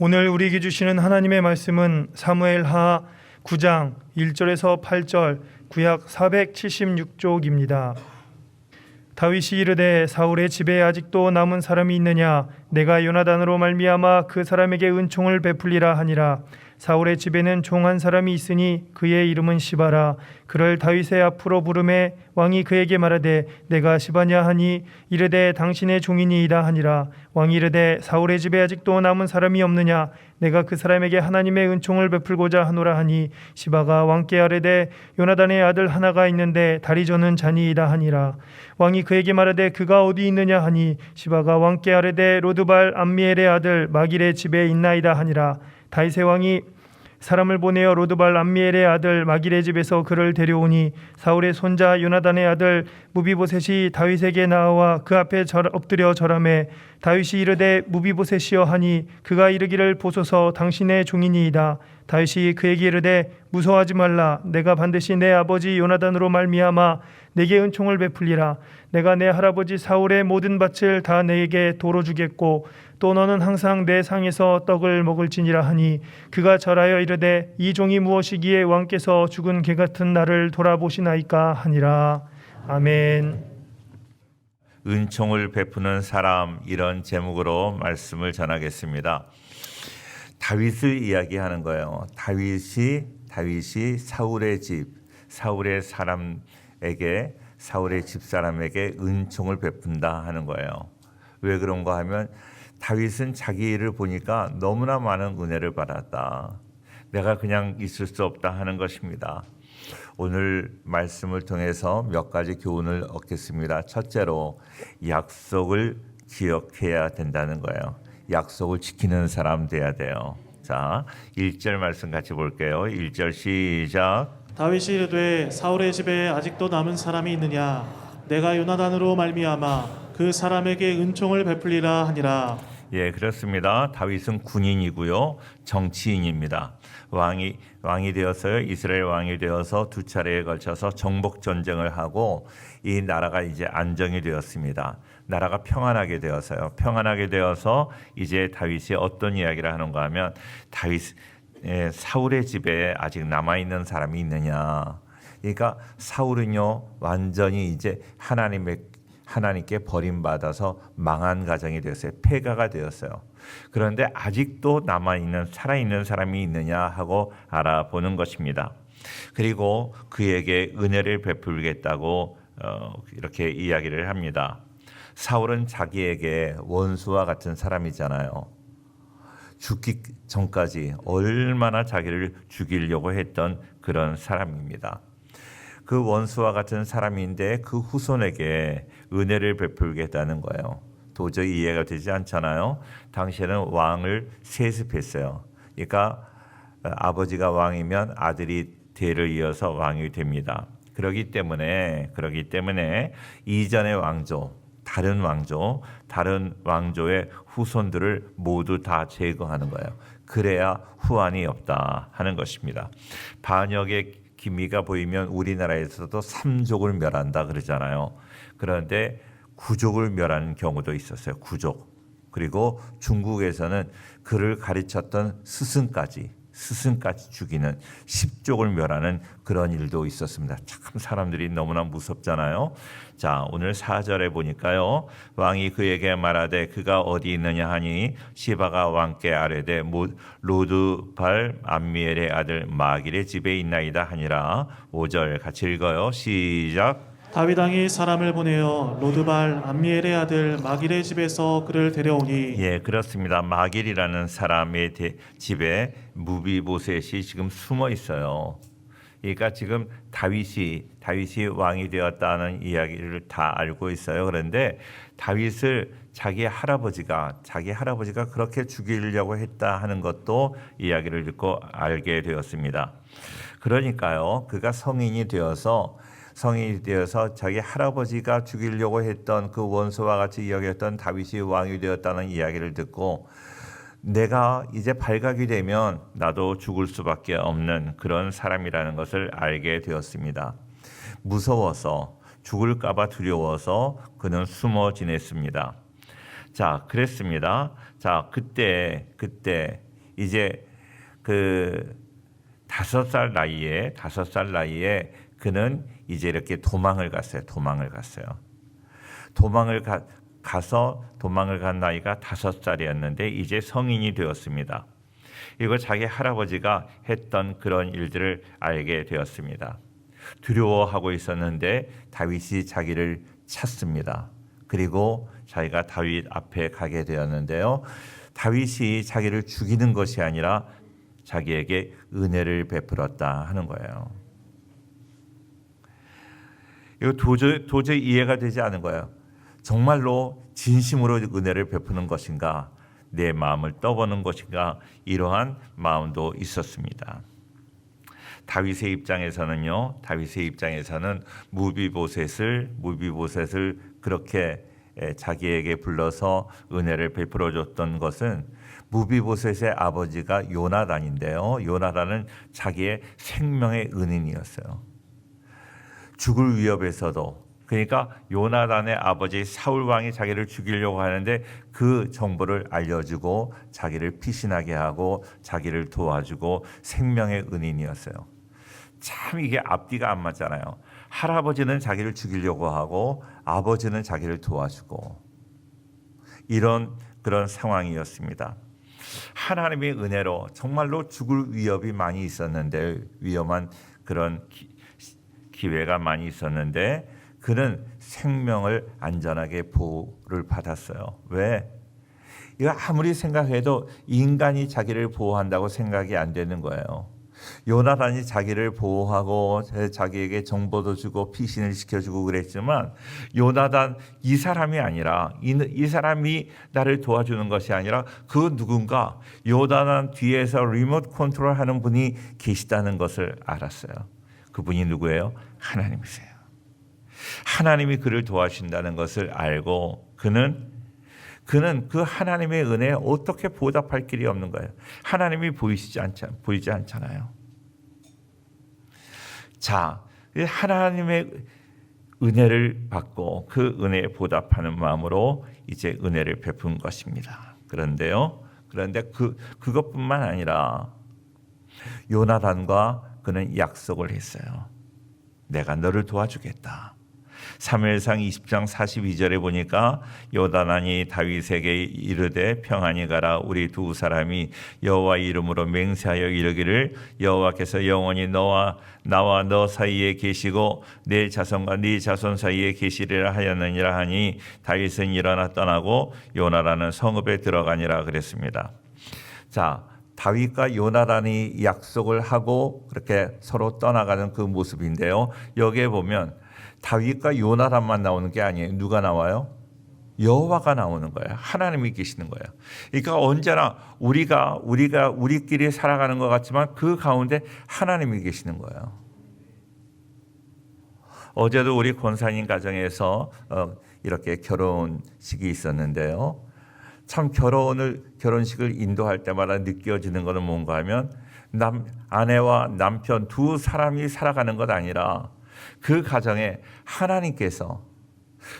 오늘 우리에게 주시는 하나님의 말씀은 사무엘 하 9장 1절에서 8절 구약 476쪽입니다. 다윗이 이르되 사울의 집에 아직도 남은 사람이 있느냐 내가 요나단으로 말미암아 그 사람에게 은총을 베풀리라 하니라 사울의 집에는 종 한 사람이 있으니 그의 이름은 시바라. 그를 다윗의 앞으로 부르매 왕이 그에게 말하되 내가 시바냐 하니 이르되 당신의 종이니이다 하니라. 왕이 이르되 사울의 집에 아직도 남은 사람이 없느냐? 내가 그 사람에게 하나님의 은총을 베풀고자 하노라 하니 시바가 왕께 아뢰되 요나단의 아들 하나가 있는데 다리 저는 자니이다 하니라. 왕이 그에게 말하되 그가 어디 있느냐 하니 시바가 왕께 아뢰되 로드발 암미엘의 아들 마길의 집에 있나이다 하니라 다윗의 왕이 사람을 보내어 로드발 암미엘의 아들 마길의 집에서 그를 데려오니 사울의 손자 요나단의 아들 무비보셋이 다윗에게 나와 그 앞에 절, 엎드려 절함에 다윗이 이르되 무비보셋이여 하니 그가 이르기를 보소서 당신의 종이니이다. 다윗이 그에게 이르되 무서워하지 말라. 내가 반드시 내 아버지 요나단으로 말미암아 내게 은총을 베풀리라. 내가 내 할아버지 사울의 모든 밭을 다 내게 도로 주겠고 또 너는 항상 내 상에서 떡을 먹을지니라 하니 그가 절하여 이르되 이 종이 무엇이기에 왕께서 죽은 개 같은 나를 돌아보시나이까 하니라 아멘. 은총을 베푸는 사람 이런 제목으로 말씀을 전하겠습니다. 다윗을 이야기하는 거예요. 다윗이 다윗이 사울의 집 사울의 사람에게 사울의 집 사람에게 은총을 베푼다 하는 거예요. 왜 그런가 하면 다윗은 자기 일을 보니까 너무나 많은 은혜를 받았다. 내가 그냥 있을 수 없다 하는 것입니다. 오늘 말씀을 통해서 몇 가지 교훈을 얻겠습니다. 첫째로 약속을 기억해야 된다는 거예요. 약속을 지키는 사람 돼야 돼요. 자, 1절 말씀 같이 볼게요. 1절 시작. 다윗이 이르되 사울의 집에 아직도 남은 사람이 있느냐 내가 요나단으로 말미암아 그 사람에게 은총을 베풀리라 하니라 예, 그렇습니다. 다윗은 군인이고요. 정치인입니다. 왕이 왕이 되어서요. 이스라엘 왕이 되어서 두 차례에 걸쳐서 정복 전쟁을 하고 이 나라가 이제 안정이 되었습니다. 나라가 평안하게 되어서요. 평안하게 되어서 이제 다윗이 어떤 이야기를 하는가 하면 다윗 예, 사울의 집에 아직 남아 있는 사람이 있느냐. 그러니까 사울은요 완전히 이제 하나님의 하나님께 버림받아서 망한 가정이 되었어요. 폐가가 되었어요. 그런데 아직도 남아 있는 살아 있는 사람이 있느냐 하고 알아보는 것입니다. 그리고 그에게 은혜를 베풀겠다고 어, 이렇게 이야기를 합니다. 사울은 자기에게 원수와 같은 사람이잖아요. 죽기 전까지 얼마나 자기를 죽이려고 했던 그런 사람입니다. 그 원수와 같은 사람인데 그 후손에게 은혜를 베풀겠다는 거예요. 도저히 이해가 되지 않잖아요. 당시에는 왕을 세습했어요. 그러니까 아버지가 왕이면 아들이 대를 이어서 왕이 됩니다. 그러기 때문에 그러기 때문에 이전의 왕조 다른 왕조, 다른 왕조의 후손들을 모두 다 제거하는 거예요. 그래야 후환이 없다 하는 것입니다. 반역의 기미가 보이면 우리나라에서도 삼족을 멸한다 그러잖아요. 그런데 구족을 멸하는 경우도 있었어요. 구족. 그리고 중국에서는 그를 가르쳤던 스승까지 스승까지 죽이는 십족을 멸하는 그런 일도 있었습니다. 참 사람들이 너무나 무섭잖아요. 자, 오늘 4절에 보니까요. 왕이 그에게 말하되 그가 어디 있느냐 하니 시바가 왕께 아뢰되 로드발 암미엘의 아들 마길의 집에 있나이다 하니라. 5절 같이 읽어요. 시작. 다윗 왕이 사람을 보내어 로드발 암미엘의 아들 마길의 집에서 그를 데려오니 예, 그렇습니다. 마길이라는 사람의 대- 집에 무비보셋이 지금 숨어 있어요. 그러니까 지금 다윗이 다윗이 왕이 되었다는 이야기를 다 알고 있어요. 그런데 다윗을 자기 할아버지가 자기 할아버지가 그렇게 죽이려고 했다 하는 것도 이야기를 듣고 알게 되었습니다. 그러니까요. 그가 성인이 되어서 성인이 되어서 자기 할아버지가 죽이려고 했던 그 원수와 같이 여겼던 다윗이 왕이 되었다는 이야기를 듣고 내가 이제 발각이 되면 나도 죽을 수밖에 없는 그런 사람이라는 것을 알게 되었습니다. 무서워서 죽을까봐 두려워서 그는 숨어 지냈습니다. 자, 그랬습니다. 자, 그때 그때 이제 그 다섯 살 나이에 다섯 살 나이에 그는 이제 이렇게 도망을 갔어요. 도망을 갔어요. 도망을 가, 가서 도망을 간 나이가 다섯 살이었는데 이제 성인이 되었습니다. 이거 자기 할아버지가 했던 그런 일들을 알게 되었습니다. 두려워하고 있었는데 다윗이 자기를 찾습니다. 그리고 자기가 다윗 앞에 가게 되었는데요. 다윗이 자기를 죽이는 것이 아니라 자기에게 은혜를 베풀었다 하는 거예요. 이거 도저히, 도저히 이해가 되지 않은 거예요. 정말로 진심으로 은혜를 베푸는 것인가, 내 마음을 떠보는 것인가 이러한 마음도 있었습니다. 다윗의 입장에서는요. 다윗의 입장에서는 무비보셋을 무비보셋을 그렇게 에, 자기에게 불러서 은혜를 베풀어 줬던 것은 무비보셋의 아버지가 요나단인데요. 요나단은 자기의 생명의 은인이었어요. 죽을 위협에서도 그러니까 요나단의 아버지 사울 왕이 자기를 죽이려고 하는데 그 정보를 알려주고 자기를 피신하게 하고 자기를 도와주고 생명의 은인이었어요. 참 이게 앞뒤가 안 맞잖아요. 할아버지는 자기를 죽이려고 하고 아버지는 자기를 도와주고 이런 그런 상황이었습니다. 하나님의 은혜로 정말로 죽을 위협이 많이 있었는데 위험한 그런 기, 기회가 많이 있었는데 그는 생명을 안전하게 보호를 받았어요. 왜? 이거 아무리 생각해도 인간이 자기를 보호한다고 생각이 안 되는 거예요. 요나단이 자기를 보호하고 자기에게 정보도 주고 피신을 시켜주고 그랬지만 요나단 이 사람이 아니라 이, 이 사람이 나를 도와주는 것이 아니라 그 누군가 요나단 뒤에서 리모트 컨트롤하는 분이 계시다는 것을 알았어요. 그분이 누구예요? 하나님이세요. 하나님이 그를 도와주신다는 것을 알고 그는 그는 그 하나님의 은혜에 어떻게 보답할 길이 없는 거예요. 하나님이 보이시지 않 보이지 않잖아요. 자, 하나님의 은혜를 받고 그 은혜에 보답하는 마음으로 이제 은혜를 베푼 것입니다. 그런데요. 그런데 그 그것뿐만 아니라 요나단과 그는 약속을 했어요. 내가 너를 도와주겠다. 사무엘상 20장 42절에 보니까 요다난이 다윗에게 이르되 평안히 가라 우리 두 사람이 여호와 이름으로 맹세하여 이르기를 여호와께서 영원히 너와 나와 너 사이에 계시고 내 자손과 네 자손 사이에 계시리라 하였느니라 하니 다윗은 일어나 떠나고 요나라는 성읍에 들어가니라 그랬습니다. 자, 다윗과 요나단이 약속을 하고 그렇게 서로 떠나가는 그 모습인데요. 여기에 보면 다윗과 요나단만 나오는 게 아니에요. 누가 나와요? 여호와가 나오는 거예요. 하나님이 계시는 거예요. 그러니까 언제나 우리가 우리가 우리끼리 살아가는 것 같지만 그 가운데 하나님이 계시는 거예요. 어제도 우리 권사님 가정에서 어, 이렇게 결혼식이 있었는데요. 참 결혼을 결혼식을 인도할 때마다 느껴지는 것은 뭔가 하면 남 아내와 남편 두 사람이 살아가는 것 아니라 그 가정에 하나님께서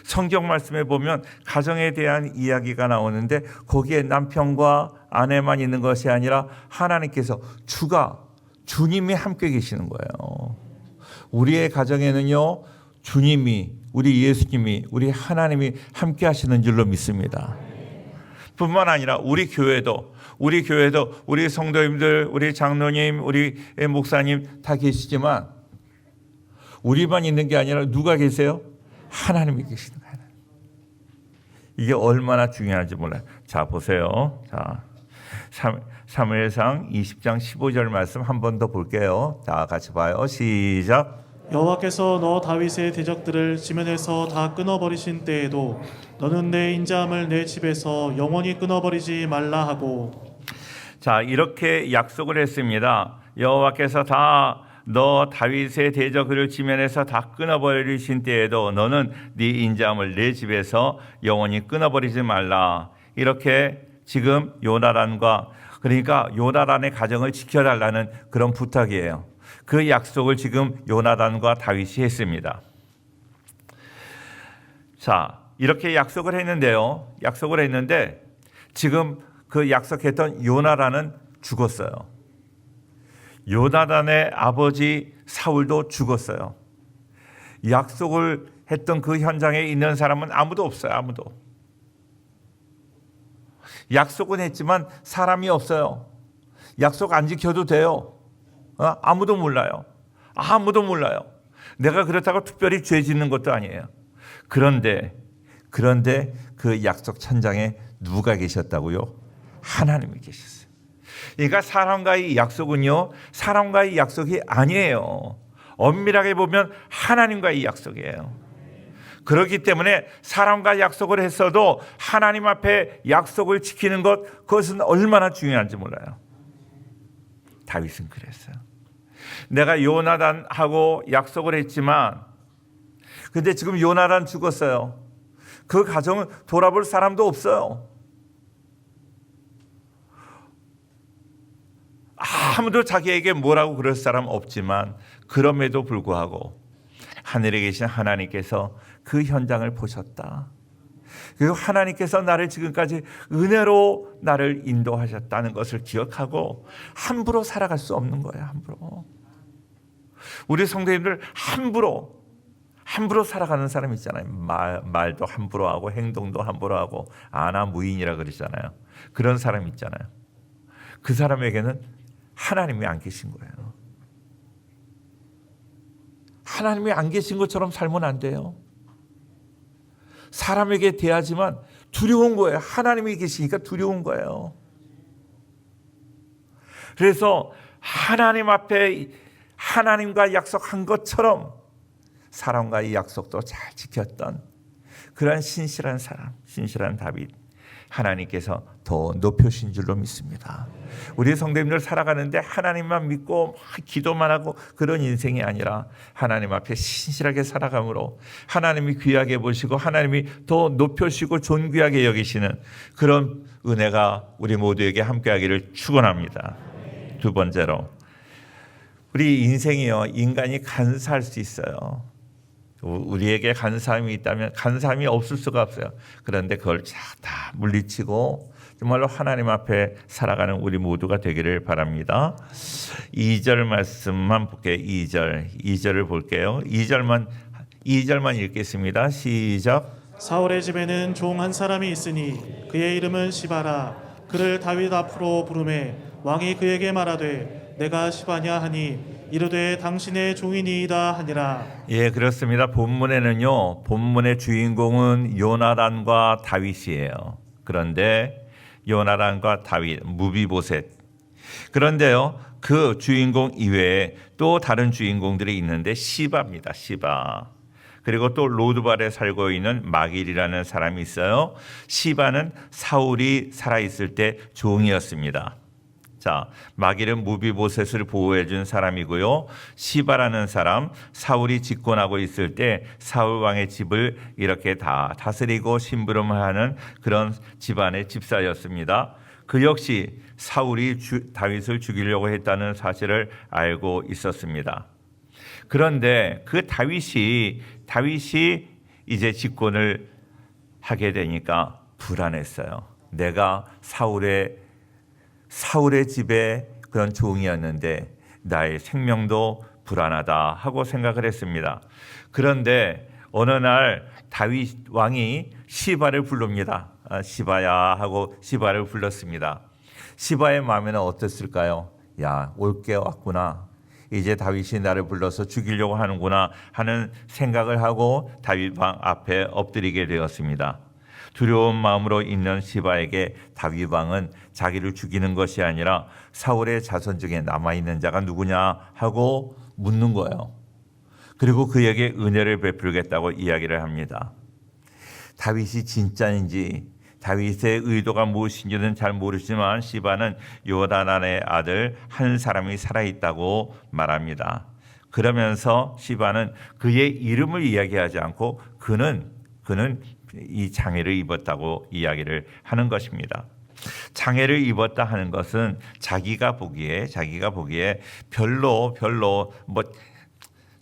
성경 말씀에 보면 가정에 대한 이야기가 나오는데 거기에 남편과 아내만 있는 것이 아니라 하나님께서 주가 주님이 함께 계시는 거예요. 우리의 가정에는요 주님이 우리 예수님이 우리 하나님이 함께 하시는 줄로 믿습니다. 뿐만 아니라 우리 교회도 우리 교회도 우리 성도님들 우리 장로님 우리 목사님 다 계시지만 우리만 있는 게 아니라 누가 계세요? 하나님이 계시는 거예요. 이게 얼마나 중요한지 몰라요. 자 보세요. 자 사무엘상 20장 15절 말씀 한 번 더 볼게요. 자 같이 봐요. 시작. 여호와께서 너 다윗의 대적들을 지면에서 다 끊어버리신 때에도 너는 내 인자함을 내 집에서 영원히 끊어버리지 말라 하고 자 이렇게 약속을 했습니다. 여호와께서 다 너 다윗의 대적을 지면에서 다 끊어버리신 때에도 너는 네 인자함을 내 집에서 영원히 끊어버리지 말라. 이렇게 지금 요나단과 그러니까 요나단의 가정을 지켜달라는 그런 부탁이에요. 그 약속을 지금 요나단과 다윗이 했습니다. 자 이렇게 약속을 했는데요. 약속을 했는데 지금 그 약속했던 요나라는 죽었어요. 요나단의 아버지 사울도 죽었어요. 약속을 했던 그 현장에 있는 사람은 아무도 없어요. 아무도. 약속은 했지만 사람이 없어요. 약속 안 지켜도 돼요. 어? 아무도 몰라요. 아무도 몰라요. 내가 그렇다고 특별히 죄 짓는 것도 아니에요. 그런데 그런데 그 약속 천장에 누가 계셨다고요? 하나님이 계셨어요. 그러니까 사람과의 약속은요, 사람과의 약속이 아니에요. 엄밀하게 보면 하나님과의 약속이에요. 그렇기 때문에 사람과 약속을 했어도 하나님 앞에 약속을 지키는 것, 그것은 얼마나 중요한지 몰라요. 다윗은 그랬어요. 내가 요나단하고 약속을 했지만, 근데 지금 요나단 죽었어요. 그 가정은 돌아볼 사람도 없어요. 아무도 자기에게 뭐라고 그럴 사람 없지만 그럼에도 불구하고 하늘에 계신 하나님께서 그 현장을 보셨다. 그리고 하나님께서 나를 지금까지 은혜로 나를 인도하셨다는 것을 기억하고 함부로 살아갈 수 없는 거예요. 함부로. 우리 성도님들 함부로 함부로 살아가는 사람 있잖아요. 말, 말도 함부로 하고 행동도 함부로 하고 아나 무인이라 그러잖아요. 그런 사람 있잖아요. 그 사람에게는 하나님이 안 계신 거예요. 하나님이 안 계신 것처럼 살면 안 돼요. 사람에게 대하지만 두려운 거예요. 하나님이 계시니까 두려운 거예요. 그래서 하나님 앞에 하나님과 약속한 것처럼 사람과의 약속도 잘 지켰던 그러한 신실한 사람, 신실한 다윗. 하나님께서 더 높여신 줄로 믿습니다. 우리 성도님들 살아가는데 하나님만 믿고 막 기도만 하고 그런 인생이 아니라 하나님 앞에 신실하게 살아감으로 하나님이 귀하게 보시고 하나님이 더 높여시고 존귀하게 여기시는 그런 은혜가 우리 모두에게 함께하기를 축원합니다. 두 번째로 우리 인생이요 인간이 간사할 수 있어요. 우리에게 간사함이 있다면 간사함이 없을 수가 없어요. 그런데 그걸 다 물리치고 정말로 하나님 앞에 살아가는 우리 모두가 되기를 바랍니다. 2절 말씀만 볼게요. 2절. 2절을 볼게요. 2절만 2절만 읽겠습니다. 시작. 사울의 집에는 종 한 사람이 있으니 그의 이름은 시바라 그를 다윗 앞으로 부르매 왕이 그에게 말하되 내가 시바냐 하니 이르되 당신의 종이니이다 하니라 예, 그렇습니다. 본문에는요. 본문의 주인공은 요나단과 다윗이에요. 그런데 요나단과 다윗, 무비보셋. 그런데요. 그 주인공 이외에 또 다른 주인공들이 있는데 시바입니다. 시바. 그리고 또 로드발에 살고 있는 마길이라는 사람이 있어요. 시바는 사울이 살아 있을 때 종이었습니다. 자, 마길은 무비보셋을 보호해 준 사람이고요. 시바라는 사람, 사울이 집권하고 있을 때 사울 왕의 집을 이렇게 다 다스리고 심부름하는 그런 집안의 집사였습니다. 그 역시 사울이 주, 다윗을 죽이려고 했다는 사실을 알고 있었습니다. 그런데 그 다윗이 다윗이 이제 집권을 하게 되니까 불안했어요. 내가 사울의 사울의 집에 그런 종이었는데 나의 생명도 불안하다 하고 생각을 했습니다. 그런데 어느 날 다윗 왕이 시바를 부릅니다. 아, 시바야 하고 시바를 불렀습니다. 시바의 마음에는 어땠을까요? 야, 올게 왔구나. 이제 다윗이 나를 불러서 죽이려고 하는구나 하는 생각을 하고 다윗 왕 앞에 엎드리게 되었습니다. 두려운 마음으로 있는 시바에게 다윗 왕은 자기를 죽이는 것이 아니라 사울의 자손 중에 남아 있는 자가 누구냐 하고 묻는 거예요. 그리고 그에게 은혜를 베풀겠다고 이야기를 합니다. 다윗이 진짜인지 다윗의 의도가 무엇인지는 잘 모르지만 시바는 요다난의 아들 한 사람이 살아 있다고 말합니다. 그러면서 시바는 그의 이름을 이야기하지 않고 그는 그는 이 장애를 입었다고 이야기를 하는 것입니다. 장애를 입었다 하는 것은 자기가 보기에 자기가 보기에 별로 별로 뭐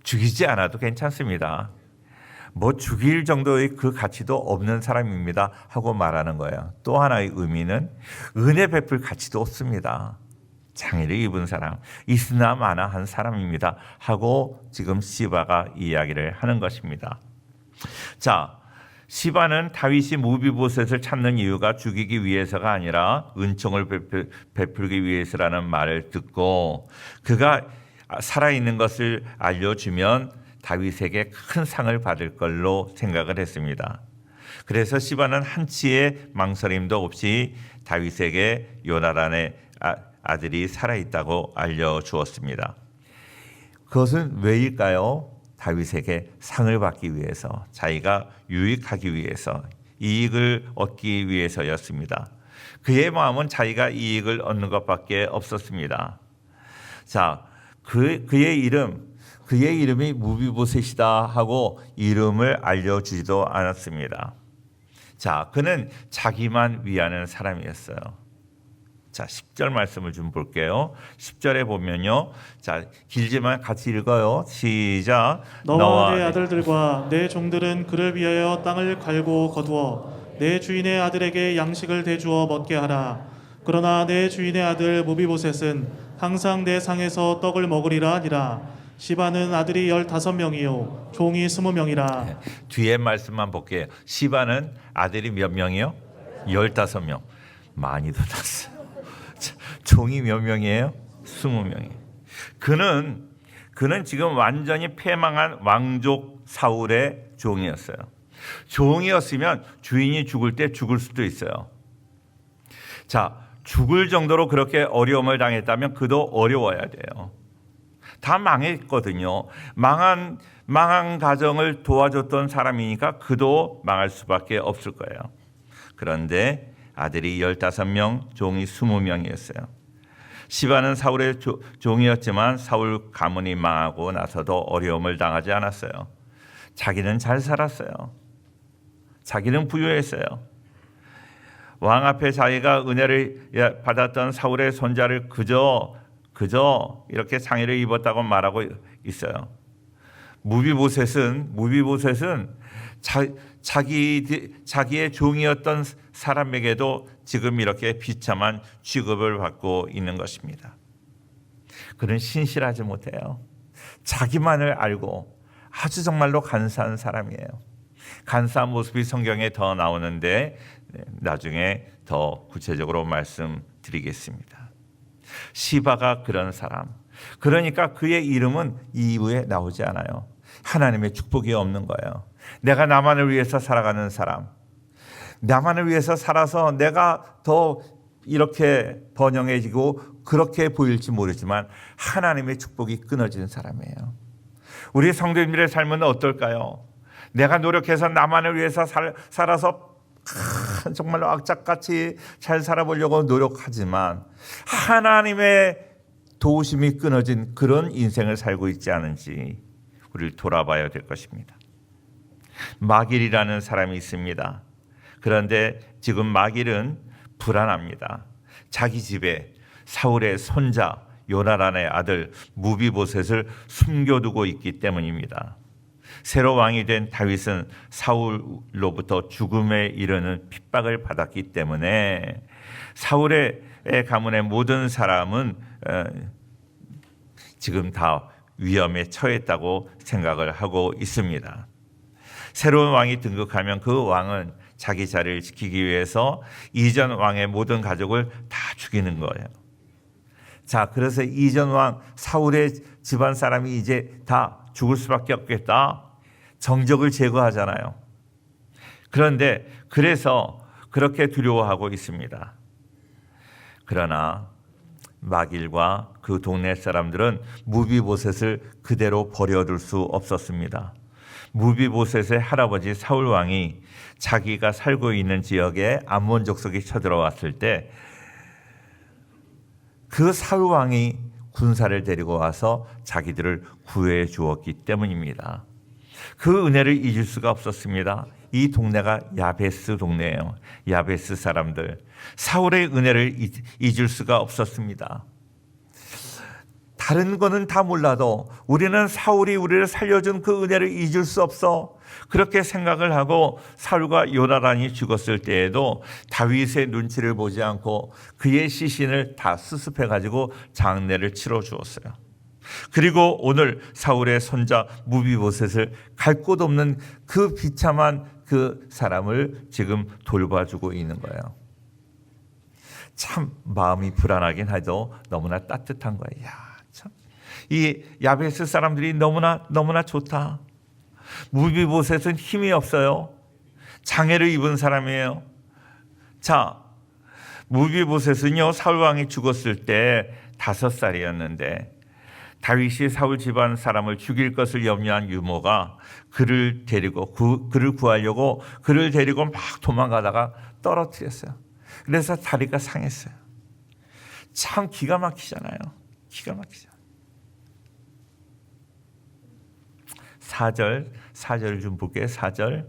죽이지 않아도 괜찮습니다. 뭐 죽일 정도의 그 가치도 없는 사람입니다 하고 말하는 거예요. 또 하나의 의미는 은혜 베풀 가치도 없습니다. 장애를 입은 사람, 있으나 마나 한 사람입니다. 하고 지금 시바가 이야기를 하는 것입니다. 자, 시바는 다윗이 무비보셋을 찾는 이유가 죽이기 위해서가 아니라 은총을 베풀, 베풀 기 위해서라는 말을 듣고 그가 살아있는 것을 알려주면 다윗에게 큰 상을 받을 걸로 생각을 했습니다. 그래서 시바는 한치의 망설임도 없이 다윗에게 요나단의 아- 아들이 살아있다고 알려주었습니다. 그것은 왜일까요? 다윗에게 상을 받기 위해서, 자기가 유익하기 위해서, 이익을 얻기 위해서였습니다. 그의 마음은 자기가 이익을 얻는 것밖에 없었습니다. 자, 그, 그의 이름, 그의 이름이 무비보셋이다 하고 이름을 알려주지도 않았습니다. 자, 그는 자기만 위하는 사람이었어요. 자, 10절 말씀을 좀 볼게요. 10절에 보면요. 자, 길지만 같이 읽어요. 시작. 너와 내 아들들과 내 종들은 그를 위하여 땅을 갈고 거두어 내 주인의 아들에게 양식을 대주어 먹게 하라. 그러나 내 주인의 아들 무비보셋은 항상 내 상에서 떡을 먹으리라 하니라. 시바는 아들이 열다섯 명이요 종이 스무 명이라. 뒤에 말씀만 볼게요. 시바는 아들이 몇 명이요? 15명. 많이 더 났어요. 자, 종이 몇 명이에요? 20명이에요. 그는 그는 지금 완전히 패망한 왕족 사울의 종이었어요. 종이었으면 주인이 죽을 때 죽을 수도 있어요. 자, 죽을 정도로 그렇게 어려움을 당했다면 그도 어려워야 돼요. 다 망했거든요. 망한 망한 가정을 도와줬던 사람이니까 그도 망할 수밖에 없을 거예요. 그런데 아들이 15명, 종이 20명이었어요. 시바는 사울의 조- 종이었지만 사울 가문이 망하고 나서도 어려움을 당하지 않았어요. 자기는 잘 살았어요. 자기는 부유했어요. 왕 앞에 자기가 은혜를 받았던 사울의 손자를 그저 그저 이렇게 상의를 입었다고 말하고 있어요. 무비보셋은 무비보셋은 자, 자기 자기의 종이었던 사람에게도 지금 이렇게 비참한 취급을 받고 있는 것입니다. 그는 신실하지 못해요. 자기만을 알고 아주 정말로 간사한 사람이에요. 간사한 모습이 성경에 더 나오는데 네, 나중에 더 구체적으로 말씀드리겠습니다. 시바가 그런 사람. 그러니까 그의 이름은 이후에 나오지 않아요. 하나님의 축복이 없는 거예요. 내가 나만을 위해서 살아가는 사람. 나만을 위해서 살아서 내가 더 이렇게 번영해지고 그렇게 보일지 모르지만 하나님의 축복이 끊어지는 사람이에요. 우리 성도님들의 삶은 어떨까요? 내가 노력해서 나만을 위해서 살, 살아서 아, 정말로 악착같이 잘 살아보려고 노력하지만 하나님의 도우심이 끊어진 그런 인생을 살고 있지 않은지 우리를 돌아봐야 될 것입니다. 마길이라는 사람이 있습니다. 그런데 지금 마길은 불안합니다. 자기 집에 사울의 손자 요나란의 아들 무비보셋을 숨겨두고 있기 때문입니다. 새로 왕이 된 다윗은 사울로부터 죽음에 이르는 핍박을 받았기 때문에 사울의 가문의 모든 사람은 어, 지금 다 위험에 처했다고 생각을 하고 있습니다. 새로운 왕이 등극하면 그 왕은 자기 자리를 지키기 위해서 이전 왕의 모든 가족을 다 죽이는 거예요. 자, 그래서 이전 왕 사울의 집안 사람이 이제 다 죽을 수밖에 없겠다. 정적을 제거하잖아요. 그런데 그래서 그렇게 두려워하고 있습니다. 그러나 마길과 그 동네 사람들은 무비보셋을 그대로 버려둘 수 없었습니다. 무비보셋의 할아버지 사울 왕이 자기가 살고 있는 지역에 암몬 족속이 쳐들어왔을 때 그 사울 왕이 군사를 데리고 와서 자기들을 구해 주었기 때문입니다. 그 은혜를 잊을 수가 없었습니다. 이 동네가 야베스 동네예요. 야베스 사람들 사울의 은혜를 잊- 잊을 수가 없었습니다. 다른 거는 다 몰라도 우리는 사울이 우리를 살려준 그 은혜를 잊을 수 없어. 그렇게 생각을 하고 사울과 요나단이 죽었을 때에도 다윗의 눈치를 보지 않고 그의 시신을 다 수습해 가지고 장례를 치러 주었어요. 그리고 오늘 사울의 손자 무비보셋을 갈 곳 없는 그 비참한 그 사람을 지금 돌봐주고 있는 거예요. 참 마음이 불안하긴 하죠. 너무나 따뜻한 거예요. 이 야베스 사람들이 너무나 너무나 좋다. 무비보셋은 힘이 없어요. 장애를 입은 사람이에요. 자, 무비보셋은요 사울 왕이 죽었을 때 다섯 살이었는데 다윗이 사울 집안 사람을 죽일 것을 염려한 유모가 그를 데리고 그, 그를 구하려고 그를 데리고 막 도망가다가 떨어뜨렸어요. 그래서 다리가 상했어요. 참 기가 막히잖아요. 기가 막히죠. 4절, 4절 좀 볼게요. 4절.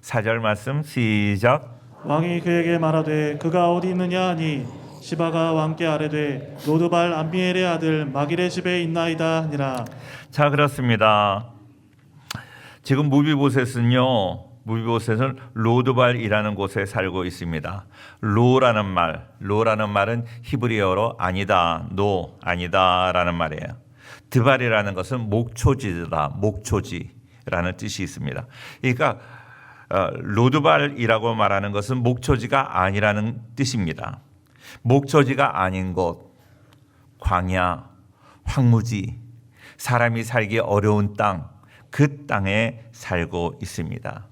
4절 말씀 시작. 왕이 그에게 말하되 그가 어디 있느냐 하니 시바가 왕께 아뢰되 로드발 암미엘의 아들 마길의 집에 있나이다 하니라 자, 그렇습니다. 지금 무비보셋은요. 무비보셋은 로드발이라는 곳에 살고 있습니다. 로라는 말, 로라는 말은 히브리어로 아니다, 노, 아니다라는 말이에요. 드발이라는 것은 목초지다, 목초지라는 뜻이 있습니다. 그러니까 어, 로드발이라고 말하는 것은 목초지가 아니라는 뜻입니다. 목초지가 아닌 곳, 광야, 황무지, 사람이 살기 어려운 땅, 그 땅에 살고 있습니다.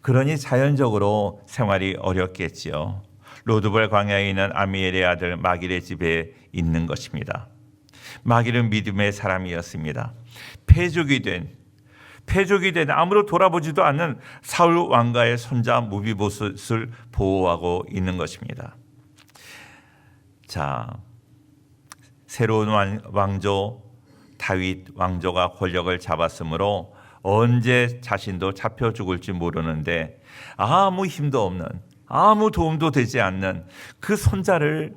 그러니 자연적으로 생활이 어렵겠지요. 로드벌 광야에 있는 아미엘의 아들 마길의 집에 있는 것입니다. 마길은 믿음의 사람이었습니다. 패족이 된 패족이 된 아무로 돌아보지도 않는 사울 왕가의 손자 무비보셋을 보호하고 있는 것입니다. 자, 새로운 왕- 왕조 다윗 왕조가 권력을 잡았으므로 언제 자신도 잡혀 죽을지 모르는데 아무 힘도 없는 아무 도움도 되지 않는 그 손자를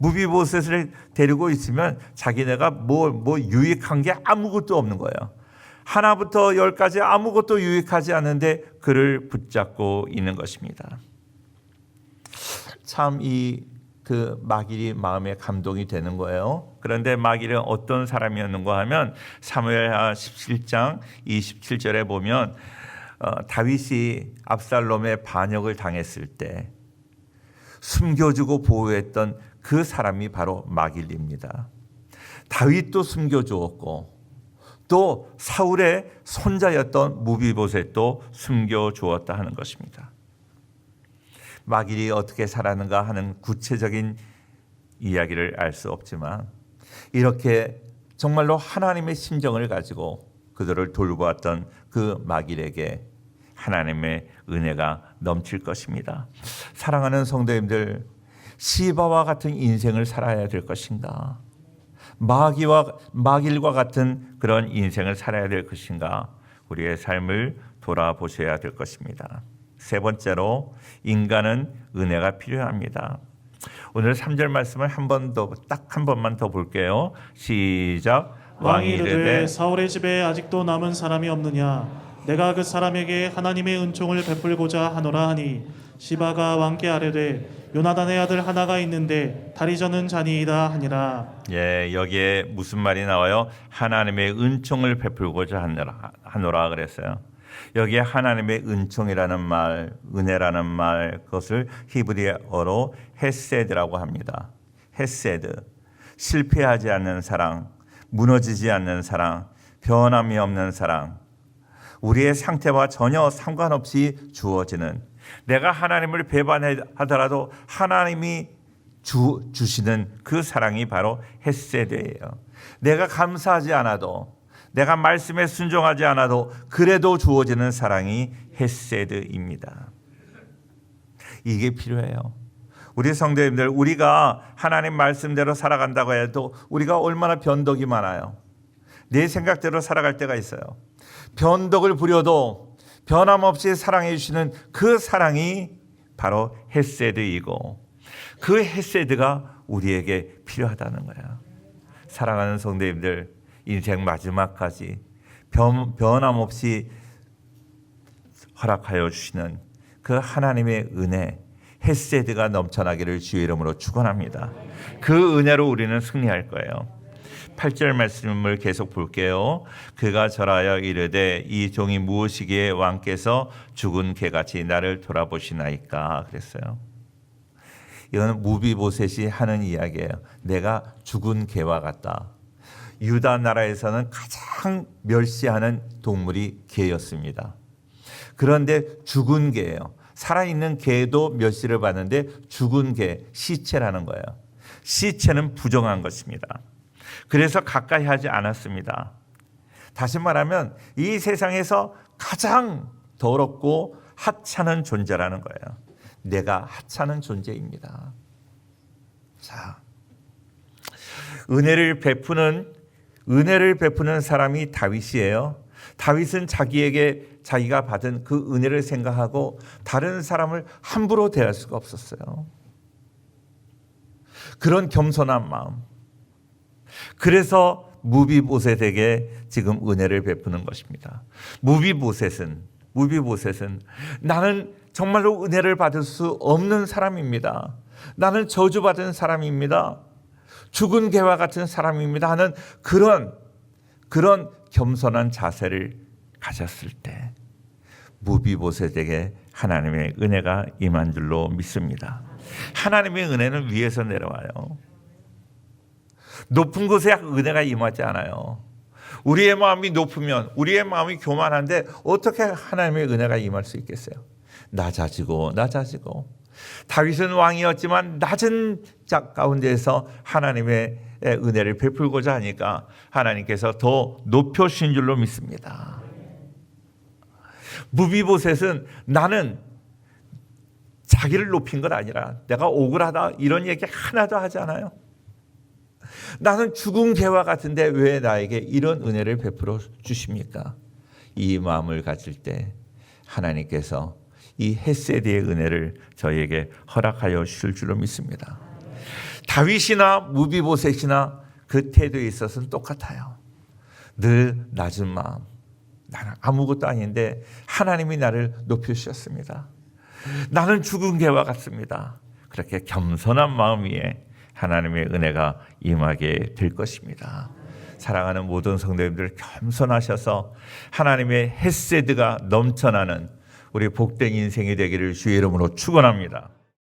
무비보셋을 데리고 있으면 자기네가 뭐, 뭐 유익한 게 아무것도 없는 거예요. 하나부터 열까지 아무것도 유익하지 않은데 그를 붙잡고 있는 것입니다. 참 이 그 마길이 마음에 감동이 되는 거예요. 그런데 마길은 어떤 사람이었는가 하면 사무엘하 17장 27절에 보면 어, 다윗이 압살롬의 반역을 당했을 때 숨겨주고 보호했던 그 사람이 바로 마길입니다. 다윗도 숨겨주었고 또 사울의 손자였던 무비보셋도 숨겨주었다 하는 것입니다. 마길이 어떻게 살았는가 하는 구체적인 이야기를 알 수 없지만 이렇게 정말로 하나님의 심정을 가지고 그들을 돌보았던 그 마길에게 하나님의 은혜가 넘칠 것입니다. 사랑하는 성도님들, 시바와 같은 인생을 살아야 될 것인가? 마귀와 마길과 같은 그런 인생을 살아야 될 것인가? 우리의 삶을 돌아보셔야 될 것입니다. 세 번째로 인간은 은혜가 필요합니다. 오늘 3절 말씀을 한 번 더 딱 한 번만 더 볼게요. 시작. 왕이 이르되 사울의 집에 아직도 남은 사람이 없느냐 내가 그 사람에게 하나님의 은총을 베풀고자 하노라 하니 시바가 왕께 아뢰되 요나단의 아들 하나가 있는데 다리 저는 자니이다 하니라 예, 여기에 무슨 말이 나와요? 하나님의 은총을 베풀고자 하노라, 하노라 그랬어요. 여기에 하나님의 은총이라는 말, 은혜라는 말, 그것을 히브리어로 헤세드라고 합니다. 헤세드. 실패하지 않는 사랑, 무너지지 않는 사랑, 변함이 없는 사랑, 우리의 상태와 전혀 상관없이 주어지는 내가 하나님을 배반하더라도 하나님이 주, 주시는 그 사랑이 바로 헤세드예요. 내가 감사하지 않아도 내가 말씀에 순종하지 않아도 그래도 주어지는 사랑이 헤세드입니다. 이게 필요해요. 우리 성도님들 우리가 하나님 말씀대로 살아간다고 해도 우리가 얼마나 변덕이 많아요. 내 생각대로 살아갈 때가 있어요. 변덕을 부려도 변함없이 사랑해 주시는 그 사랑이 바로 헤세드이고 그 헤세드가 우리에게 필요하다는 거야. 사랑하는 성도님들 인생 마지막까지 변, 변함없이 허락하여 주시는 그 하나님의 은혜 헤세드가 넘쳐나기를 주의 이름으로 축원합니다. 그 은혜로 우리는 승리할 거예요. 8절 말씀을 계속 볼게요. 그가 절하여 이르되 이 종이 무엇이기에 왕께서 죽은 개같이 나를 돌아보시나이까 그랬어요. 이거는 무비보셋이 하는 이야기예요. 내가 죽은 개와 같다. 유다 나라에서는 가장 멸시하는 동물이 개였습니다. 그런데 죽은 개예요. 살아있는 개도 멸시를 받는데 죽은 개, 시체라는 거예요. 시체는 부정한 것입니다. 그래서 가까이 하지 않았습니다. 다시 말하면 이 세상에서 가장 더럽고 하찮은 존재라는 거예요. 내가 하찮은 존재입니다. 자, 은혜를 베푸는 은혜를 베푸는 사람이 다윗이에요. 다윗은 자기에게 자기가 받은 그 은혜를 생각하고 다른 사람을 함부로 대할 수가 없었어요. 그런 겸손한 마음. 그래서 무비보셋에게 지금 은혜를 베푸는 것입니다. 무비보셋은 무비보셋은 나는 정말로 은혜를 받을 수 없는 사람입니다. 나는 저주받은 사람입니다. 죽은 개와 같은 사람입니다 하는 그런 그런 겸손한 자세를 가졌을 때 무비보셋에게 하나님의 은혜가 임한 줄로 믿습니다. 하나님의 은혜는 위에서 내려와요. 높은 곳에 은혜가 임하지 않아요. 우리의 마음이 높으면 우리의 마음이 교만한데 어떻게 하나님의 은혜가 임할 수 있겠어요? 낮아지고 낮아지고 다윗은 왕이었지만 낮은 자 가운데에서 하나님의 은혜를 베풀고자 하니까 하나님께서 더 높여주신 줄로 믿습니다. 무비보셋은 나는 자기를 높인 것 아니라 내가 억울하다 이런 얘기 하나도 하지 않아요. 나는 죽은 개와 같은데 왜 나에게 이런 은혜를 베풀어 주십니까? 이 마음을 가질 때 하나님께서 이 헤세드의 은혜를 저희에게 허락하여 주실 줄로 믿습니다. 다윗이나 무비보셋이나 그 태도에 있어서는 똑같아요. 늘 낮은 마음. 나는 아무것도 아닌데 하나님이 나를 높여주셨습니다. 나는 죽은 개와 같습니다. 그렇게 겸손한 마음 위에 하나님의 은혜가 임하게 될 것입니다. 사랑하는 모든 성도님들 겸손하셔서 하나님의 헤세드가 넘쳐나는 우리 복된 인생이 되기를 주의 이름으로 축원합니다.